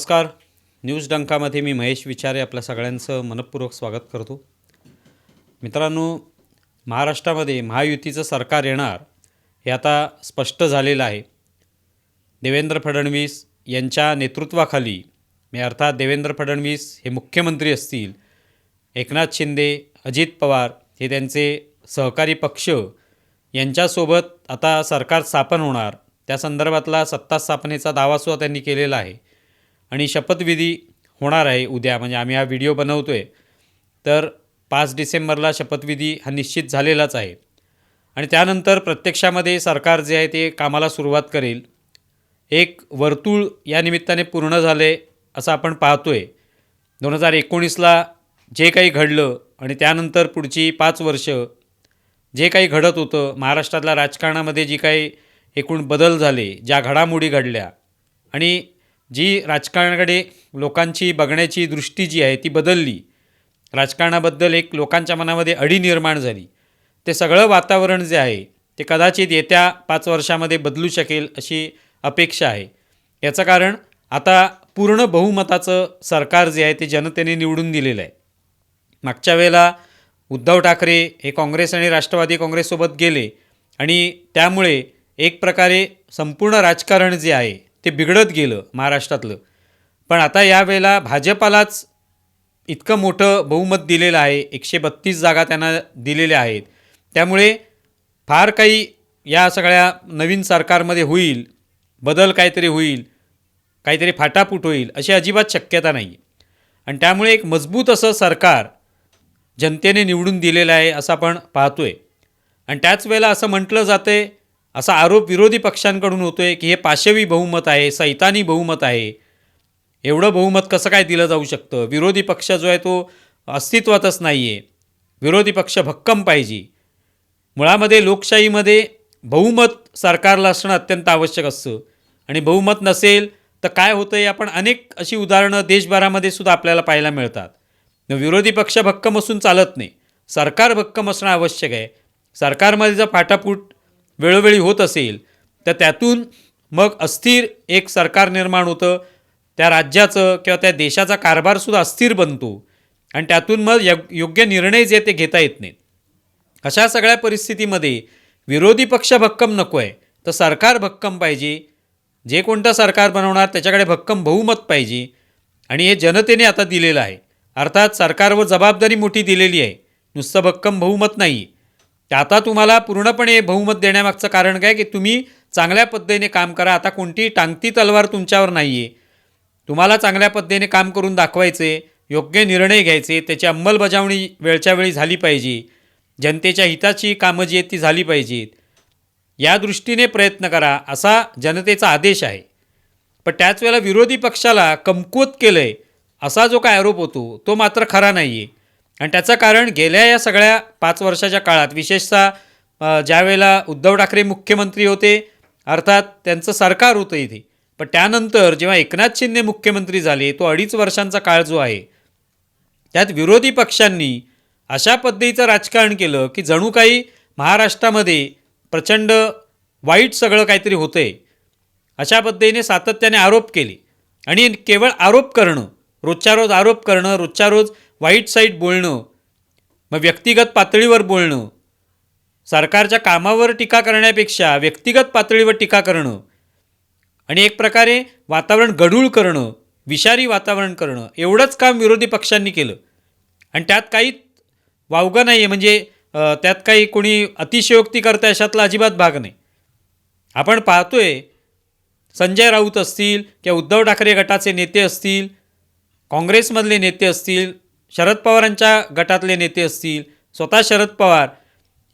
नमस्कार. न्यूज डंकामध्ये मी महेश विचारे आपल्या सगळ्यांचं मनपूर्वक स्वागत करतो. मित्रांनो महाराष्ट्रामध्ये महायुतीचं सरकार येणार हे आता स्पष्ट झालेलं आहे. देवेंद्र फडणवीस यांच्या नेतृत्वाखाली मी अर्थात देवेंद्र फडणवीस हे मुख्यमंत्री असतील एकनाथ शिंदे अजित पवार हे त्यांचे सहकारी पक्ष यांच्यासोबत आता सरकार स्थापन होणार. त्या संदर्भातला सत्ता स्थापनेचा दावासुद्धा त्यांनी केलेला आहे. आणि शपथविधी होणार आहे उद्या. म्हणजे आम्ही हा व्हिडिओ बनवतो आहे तर पाच डिसेंबरला शपथविधी हा निश्चित झालेलाच आहे. आणि त्यानंतर प्रत्यक्षामध्ये सरकार जे आहे ते कामाला सुरुवात करेल. एक वर्तुळ या निमित्ताने पूर्ण झाले असं आपण पाहतो आहे दोन हजार एकोणीसला जे काही घडलं आणि त्यानंतर पुढची पाच वर्ष जे काही घडत होतं महाराष्ट्रातल्या राजकारणामध्ये जी काही एकूण बदल झाले ज्या घडामोडी घडल्या आणि जी राजकारणाकडे लोकांची बघण्याची दृष्टी जी आहे ती बदलली. राजकारणाबद्दल एक लोकांच्या मनामध्ये अडी निर्माण झाली. ते सगळं वातावरण जे आहे ते कदाचित येत्या पाच वर्षामध्ये बदलू शकेल अशी अपेक्षा आहे. याचं कारण आता पूर्ण बहुमताचं सरकार जे आहे ते जनतेने निवडून दिलेलं आहे. मागच्या वेळेला उद्धव ठाकरे हे काँग्रेस आणि राष्ट्रवादी काँग्रेससोबत गेले आणि त्यामुळे एक प्रकारे संपूर्ण राजकारण जे आहे ते बिघडत गेलं महाराष्ट्रातलं. पण आता यावेळेला भाजपालाच इतकं मोठं बहुमत दिलेलं आहे एकशे बत्तीस जागा त्यांना दिलेल्या आहेत. त्यामुळे फार काही या सगळ्या नवीन सरकारमध्ये होईल बदल काहीतरी होईल काहीतरी फाटाफूट होईल अशी अजिबात शक्यता नाही आणि त्यामुळे एक मजबूत असं सरकार जनतेने निवडून दिलेलं आहे असं आपण पाहतो आहे आणि त्याच वेळेला असं म्हटलं जातं आहे असा आरोप विरोधी पक्षांकडून होतो आहे की हे पाशवी बहुमत आहे सैतानी बहुमत आहे. एवढं बहुमत कसं काय दिलं जाऊ शकतं? विरोधी पक्ष जो आहे तो अस्तित्वातच नाही आहे विरोधी पक्ष भक्कम पाहिजे. मुळामध्ये लोकशाहीमध्ये बहुमत सरकारला असणं अत्यंत आवश्यक असतं. आणि बहुमत नसेल तर काय होतं आहे आपण अनेक अशी उदाहरणं देशभरामध्ये सुद्धा आपल्याला पाहायला मिळतात. विरोधी पक्ष भक्कम असून चालत नाही. सरकार भक्कम असणं आवश्यक आहे. सरकारमध्ये जर फाटाफूट वेळोवेळी होत असेल तर त्यातून मग अस्थिर एक सरकार निर्माण होतं. त्या राज्याचं किंवा त्या देशाचा कारभारसुद्धा अस्थिर बनतो आणि त्यातून मग य योग्य निर्णय जे ते घेता येत नाहीत. अशा सगळ्या परिस्थितीमध्ये विरोधी पक्ष भक्कम नको आहे तर सरकार भक्कम पाहिजे. जे कोणतं सरकार बनवणार त्याच्याकडे भक्कम बहुमत पाहिजे. आणि हे जनतेने आता दिलेलं आहे. अर्थात सरकारवर जबाबदारी मोठी दिलेली आहे. नुसतं भक्कम बहुमत नाही. आहे आता तुम्हाला पूर्णपणे बहुमत देण्यामागचं कारण काय की तुम्ही चांगल्या पद्धतीने काम करा. आता कोणतीही टांगती तलवार तुमच्यावर नाही आहे तुम्हाला चांगल्या पद्धतीने काम करून दाखवायचे योग्य निर्णय घ्यायचे त्याची अंमलबजावणी वेळच्या वेळी झाली पाहिजे. जनतेच्या हिताची कामं जी आहेत ती झाली पाहिजेत. या दृष्टीने प्रयत्न करा असा जनतेचा आदेश आहे. पण त्याच वेळेला विरोधी पक्षाला कमकुवत केलं आहे असा जो काय आरोप होतो तो मात्र खरा नाही आहे आणि त्याचं कारण गेल्या या सगळ्या पाच वर्षाच्या काळात विशेषतः ज्यावेळेला उद्धव ठाकरे मुख्यमंत्री होते अर्थात त्यांचं सरकार होतं इथे. पण त्यानंतर जेव्हा एकनाथ शिंदे मुख्यमंत्री झाले तो अडीच वर्षांचा काळ जो आहे त्यात विरोधी पक्षांनी अशा पद्धतीचं राजकारण केलं की जणू काही महाराष्ट्रामध्ये प्रचंड वाईट सगळं काहीतरी होतं आहे अशा पद्धतीने सातत्याने आरोप केले. आणि केवळ आरोप करणं रोजच्या रोज आरोप करणं रोजच्या रोज वाईट साईट बोलणं मग व्यक्तिगत पातळीवर बोलणं सरकारच्या कामावर टीका करण्यापेक्षा व्यक्तिगत पातळीवर टीका करणं आणि एक प्रकारे वातावरण गढूळ करणं विषारी वातावरण करणं एवढंच काम विरोधी पक्षांनी केलं. आणि त्यात काही वावगं नाही आहे म्हणजे त्यात काही कोणी अतिशयोक्ती करता अशातला अजिबात भाग नाही. आपण पाहतोय संजय राऊत असतील किंवा उद्धव ठाकरे गटाचे नेते असतील काँग्रेसमधले नेते असतील शरद पवारांच्या गटातले नेते असतील स्वतः शरद पवार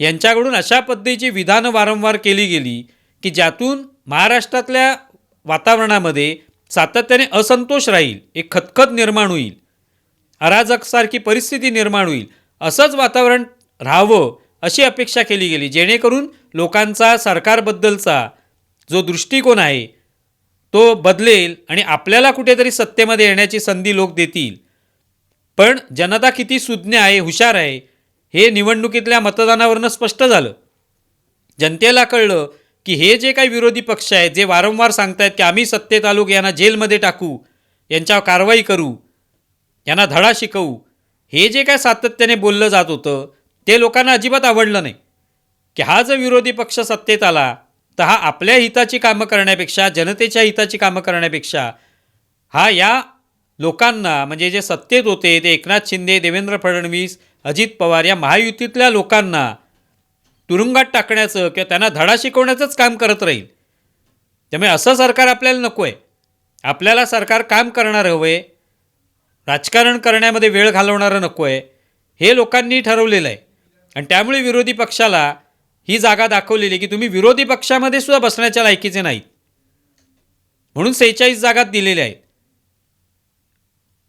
यांच्याकडून अशा पद्धतीची विधानं वारंवार केली गेली की ज्यातून महाराष्ट्रातल्या वातावरणामध्ये सातत्याने असंतोष राहील एक खतखत निर्माण होईल अराजकसारखी परिस्थिती निर्माण होईल असंच वातावरण राहावं अशी अपेक्षा केली गेली. जेणेकरून लोकांचा सरकारबद्दलचा जो दृष्टिकोन आहे तो बदलेल आणि आपल्याला कुठेतरी सत्तेमध्ये येण्याची संधी लोक देतील. पण जनता किती सुज्ञ आहे हुशार आहे हे निवडणुकीतल्या मतदानावरनं स्पष्ट झालं. जनतेला कळलं की हे जे काही विरोधी पक्ष आहेत जे वारंवार सांगतायत की आम्ही सत्तेत आलो की यांना जेलमध्ये टाकू यांच्यावर कारवाई करू यांना धडा शिकवू हे जे काय सातत्याने बोललं जात होतं ते लोकांना अजिबात आवडलं नाही. की हा जर विरोधी पक्ष सत्तेत आला तर हा आपल्या हिताची कामं करण्यापेक्षा जनतेच्या हिताची कामं करण्यापेक्षा हा या लोकांना म्हणजे जे सत्तेत होते ते एकनाथ शिंदे देवेंद्र फडणवीस अजित पवार या महायुतीतल्या लोकांना तुरुंगात टाकण्याचं किंवा त्यांना धडा शिकवण्याचंच काम करत राहील. त्यामुळे असं सरकार आपल्याला नको आहे आपल्याला सरकार काम करणारं हवं आहे राजकारण करण्यामध्ये वेळ घालवणारं नको आहे हे लोकांनी ठरवलेलं आहे. आणि त्यामुळे विरोधी पक्षाला ही जागा दाखवलेली आहे की तुम्ही विरोधी पक्षामध्ये सुद्धा बसण्याच्या लायकीचे नाहीत. म्हणून सेहेचाळीस जागात दिलेल्या आहेत.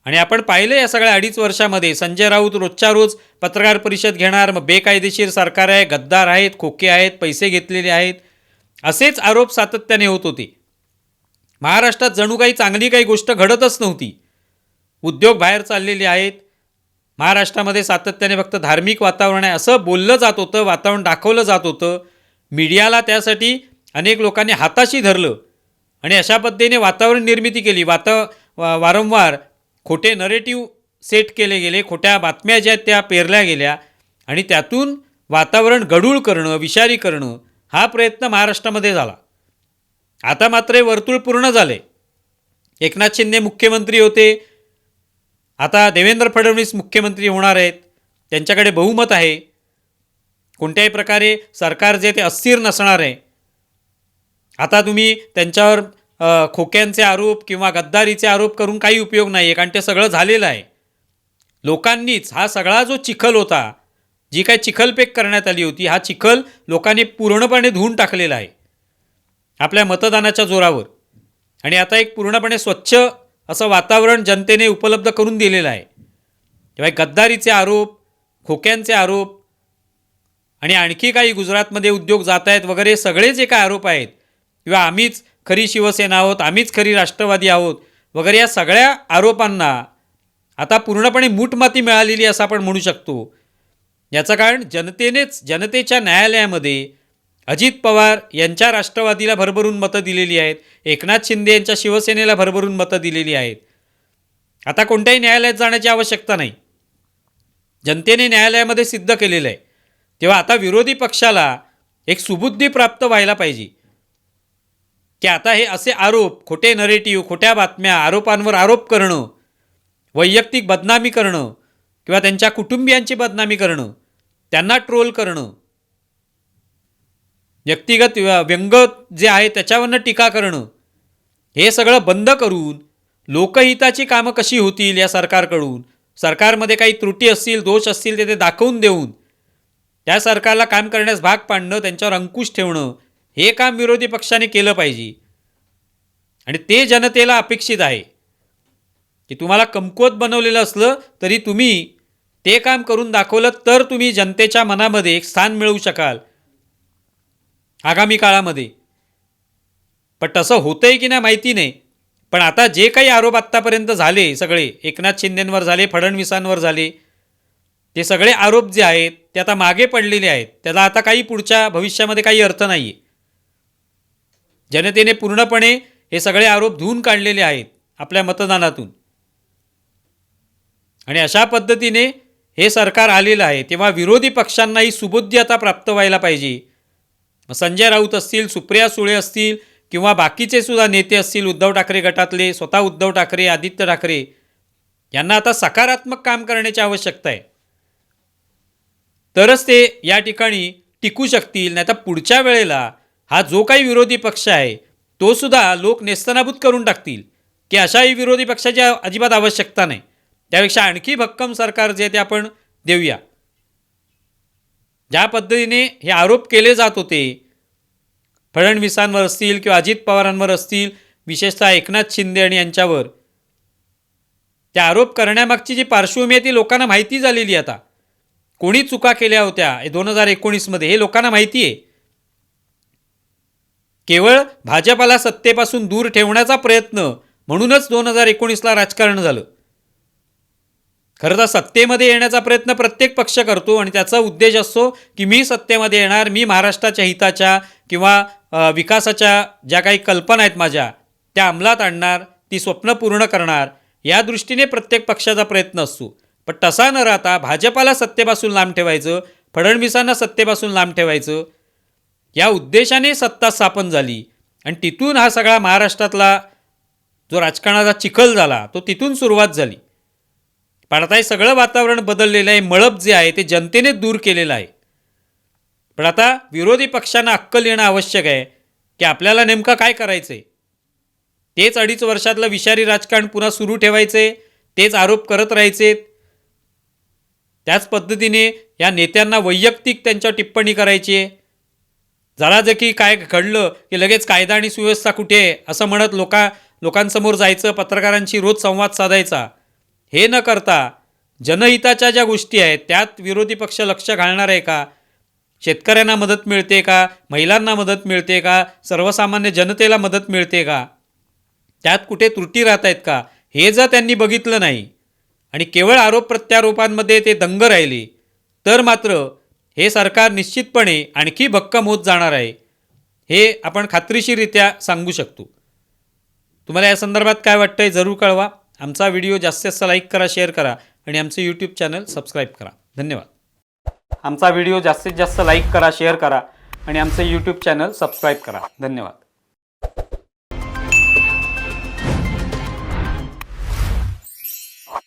आणि आपण पाहिलं या सगळ्या अडीच वर्षामध्ये. संजय राऊत रोजच्या रोज पत्रकार परिषद घेणार मग बेकायदेशीर सरकार आहे गद्दार आहेत खोके आहेत पैसे घेतलेले आहेत. असेच आरोप सातत्याने होत होते. महाराष्ट्रात जणू काही चांगली काही गोष्ट घडतच नव्हती. उद्योग बाहेर चाललेले आहेत. महाराष्ट्रामध्ये सातत्याने फक्त धार्मिक वातावरण आहे असं बोललं जात होतं वातावरण दाखवलं जात होतं. मीडियाला त्यासाठी अनेक लोकांनी हाताशी धरलं. आणि अशा पद्धतीने वातावरण निर्मिती केली. वाता वा वारंवार खोटे नरेटिव्ह सेट केले गेले खोट्या बातम्या ज्या त्या पेरल्या गेल्या आणि त्यातून वातावरण गडूळ करणं विषारी करणं हा प्रयत्न महाराष्ट्रामध्ये झाला. आता मात्र हे वर्तुळ पूर्ण झाले. एकनाथ शिंदे मुख्यमंत्री होते. आता देवेंद्र फडणवीस मुख्यमंत्री होणार आहेत. त्यांच्याकडे बहुमत आहे. कोणत्याही प्रकारे सरकार जे ते अस्थिर नसणार आहे. आता तुम्ही त्यांच्यावर खोक्यांचे आरोप किंवा गद्दारीचे आरोप करून काही उपयोग नाही आहे कारण ते सगळं झालेलं आहे. लोकांनीच हा सगळा जो चिखल होता जी काय चिखलपेक करण्यात आली होती हा चिखल लोकांनी पूर्णपणे धुवून टाकलेला आहे. आपल्या मतदानाच्या जोरावर. आणि आता एक पूर्णपणे स्वच्छ असं वातावरण जनतेने उपलब्ध करून दिलेलं आहे. तेव्हा गद्दारीचे आरोप खोक्यांचे आरोप आणि आणखी काही गुजरातमध्ये उद्योग जात आहेत वगैरे सगळे जे काय आरोप आहेत किंवा आम्हीच खरी शिवसेना आहोत आम्हीच खरी राष्ट्रवादी आहोत वगैरे या सगळ्या आरोपांना आता पूर्णपणे मूठमाती मिळालेली असं आपण म्हणू शकतो. याचं कारण जनतेनेच जनतेच्या न्यायालयामध्ये अजित पवार यांच्या राष्ट्रवादीला भरभरून मतं दिलेली आहेत एकनाथ शिंदे यांच्या शिवसेनेला भरभरून मतं दिलेली आहेत. आता कोणत्याही न्यायालयात जाण्याची आवश्यकता नाही. जनतेने न्यायालयामध्ये सिद्ध केलेलं आहे. तेव्हा आता विरोधी पक्षाला एक सुबुद्धी प्राप्त व्हायला पाहिजे. की आता हे असे आरोप खोटे नरेटिव्ह खोट्या बातम्या आरोपांवर आरोप करणं वैयक्तिक बदनामी करणं किंवा त्यांच्या कुटुंबियांची बदनामी करणं त्यांना ट्रोल करणं व्यक्तिगत व्यंग जे आहे त्याच्यावरनं टीका करणं हे सगळं बंद करून लोकहिताची कामं कशी होतील या सरकारकडून सरकारमध्ये काही त्रुटी असतील दोष असतील ते ते दाखवून देऊन त्या सरकारला काम करण्यास भाग पाडणं त्यांच्यावर अंकुश ठेवणं हे काम विरोधी पक्षाने केलं पाहिजे. आणि ते जनतेला अपेक्षित आहे. की तुम्हाला कमकुवत बनवलेलं असलं तरी तुम्ही ते काम करून दाखवलं तर तुम्ही जनतेच्या मनामध्ये एक स्थान मिळवू शकाल. आगामी काळामध्ये. पण तसं होतंय की नाही माहिती नाही. पण आता जे काही आरोप आत्तापर्यंत झाले सगळे एकनाथ शिंदेंवर झाले फडणवीसांवर झाले ते सगळे आरोप जे आहेत ते आता मागे पडलेले आहेत. त्याला आता काही पुढच्या भविष्यामध्ये काही अर्थ नाही आहे जनतेने पूर्णपणे हे सगळे आरोप धुवून काढलेले आहेत आपल्या मतदानातून. आणि अशा पद्धतीने हे सरकार आलेलं आहे तेव्हा विरोधी पक्षांनाही सुबुद्धी आता प्राप्त व्हायला पाहिजे. संजय राऊत असतील सुप्रिया सुळे असतील किंवा बाकीचे सुद्धा नेते असतील उद्धव ठाकरे गटातले स्वतः उद्धव ठाकरे आदित्य ठाकरे यांना आता सकारात्मक काम करण्याची आवश्यकता आहे. तरच ते या ठिकाणी टिकू शकतील नाही तर पुढच्या वेळेला हा जो काही विरोधी पक्ष आहे तो सुद्धा लोक नेस्तनाबूत करून टाकतील की अशाही विरोधी पक्षाची अजिबात आवश्यकता नाही. त्यापेक्षा आणखी भक्कम सरकार जे ते आपण देऊया. ज्या पद्धतीने हे आरोप केले जात होते फडणवीसांवर असतील किंवा अजित पवारांवर असतील विशेषतः एकनाथ शिंदे आणि यांच्यावर त्या आरोप करण्यामागची जी पार्श्वभूमी आहे ती लोकांना माहिती झालेली आहे आता. कोणी चुका केल्या होत्या दोन हजार एकोणीसमध्ये हे लोकांना माहिती आहे. केवळ भाजपाला सत्तेपासून दूर ठेवण्याचा प्रयत्न म्हणूनच दोन हजार एकोणीसला राजकारण झालं. खरं तर सत्तेमध्ये येण्याचा प्रयत्न प्रत्येक पक्ष करतो आणि त्याचा उद्देश असतो की मी सत्तेमध्ये येणार मी महाराष्ट्राच्या हिताच्या किंवा विकासाच्या ज्या काही कल्पना आहेत माझ्या त्या अंमलात आणणार ती स्वप्न पूर्ण करणार या दृष्टीने प्रत्येक पक्षाचा प्रयत्न असतो. पण तसा न राहता भाजपाला सत्तेपासून लांब ठेवायचं फडणवीसांना सत्तेपासून लांब ठेवायचं या उद्देशाने सत्ता स्थापन झाली. आणि तिथून हा सगळा महाराष्ट्रातला जो राजकारणाचा चिखल झाला तो तिथून सुरुवात झाली. पण आता हे सगळं वातावरण बदललेलं आहे मळप जे आहे ते जनतेने दूर केलेलं आहे. पण आता विरोधी पक्षांना अक्कल येणं आवश्यक आहे की आपल्याला नेमकं काय करायचं आहे तेच अडीच वर्षातलं विषारी राजकारण पुन्हा सुरू ठेवायचे तेच आरोप करत राहायचे. त्याच पद्धतीने या नेत्यांना वैयक्तिक त्यांच्या टिप्पणी करायची आहे. जरा जे की काय घडलं की लगेच कायदा आणि सुव्यवस्था कुठे आहे असं म्हणत लोका लोकांसमोर जायचं पत्रकारांशी रोज संवाद साधायचा. हे न करता जनहिताच्या ज्या गोष्टी आहेत त्यात विरोधी पक्ष लक्ष घालणार आहे का? शेतकऱ्यांना मदत मिळते का? महिलांना मदत मिळते का? सर्वसामान्य जनतेला मदत मिळते का? त्यात कुठे त्रुटी राहत आहेत का? हे जर त्यांनी बघितलं नाही आणि केवळ आरोप प्रत्यारोपांमध्ये ते दंग राहिले तर मात्र हे सरकार निश्चितपणे आणखी भक्कम होत जाणार आहे हे आपण खात्रीशीररित्या सांगू शकतो. तुम्हाला या संदर्भात काय वाटतं आहे जरूर कळवा. आमचा व्हिडिओ जास्तीत जास्त लाईक करा शेअर करा आणि आमचं यूट्यूब चॅनल सबस्क्राईब करा. धन्यवाद. आमचा व्हिडिओ जास्तीत जास्त लाईक करा शेअर करा आणि आमचं यूट्यूब चॅनल सबस्क्राईब करा. धन्यवाद.